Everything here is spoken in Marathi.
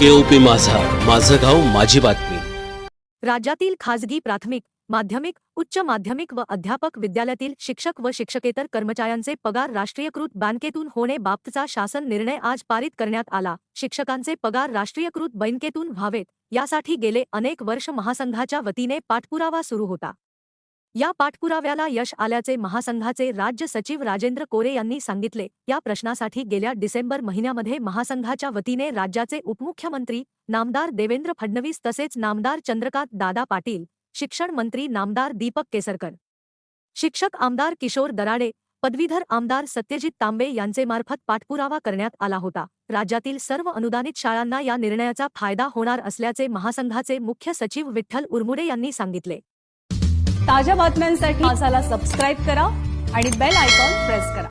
केओपी माझा. माझं गाव माझी बातमी. राज्यातील खाजगी प्राथमिक माध्यमिक उच्च माध्यमिक व अध्यापक विद्यालयातील शिक्षक व शिक्षकेतर कर्मचाऱ्यांचे पगार राष्ट्रीयकृत बँकेतून होणे बाबतचा शासन निर्णय आज पारित करण्यात आला. शिक्षकांचे पगार राष्ट्रीयकृत बँकेतून व्हावेत यासाठी गेले अनेक वर्ष महासंघाच्या वतीने पाठपुरावा सुरू होता. या पाठपुराव्याला यश आल्याचे महासंघाचे राज्य सचिव राजेंद्र कोरे यांनी सांगितले. या प्रश्नासाठी गेल्या डिसेंबर महिन्यामध्ये महासंघाच्या वतीने राज्याचे उपमुख्यमंत्री नामदार देवेंद्र फडणवीस तसेच नामदार चंद्रकांत दादा पाटील शिक्षण मंत्री नामदार दीपक केसरकर शिक्षक आमदार किशोर दराडे पदवीधर आमदार सत्यजित तांबे यांचे मार्फत पाठपुरावा करण्यात आला होता. राज्यातील सर्व अनुदानित शाळांना या निर्णयाचा फायदा होणार असल्याचे महासंघाचे मुख्य सचिव विठ्ठल उरमुडे यांनी सांगितले. ताज्या बातम्यांसाठी माझाला सबस्क्राईब करा आणि बेल आयकॉन प्रेस करा.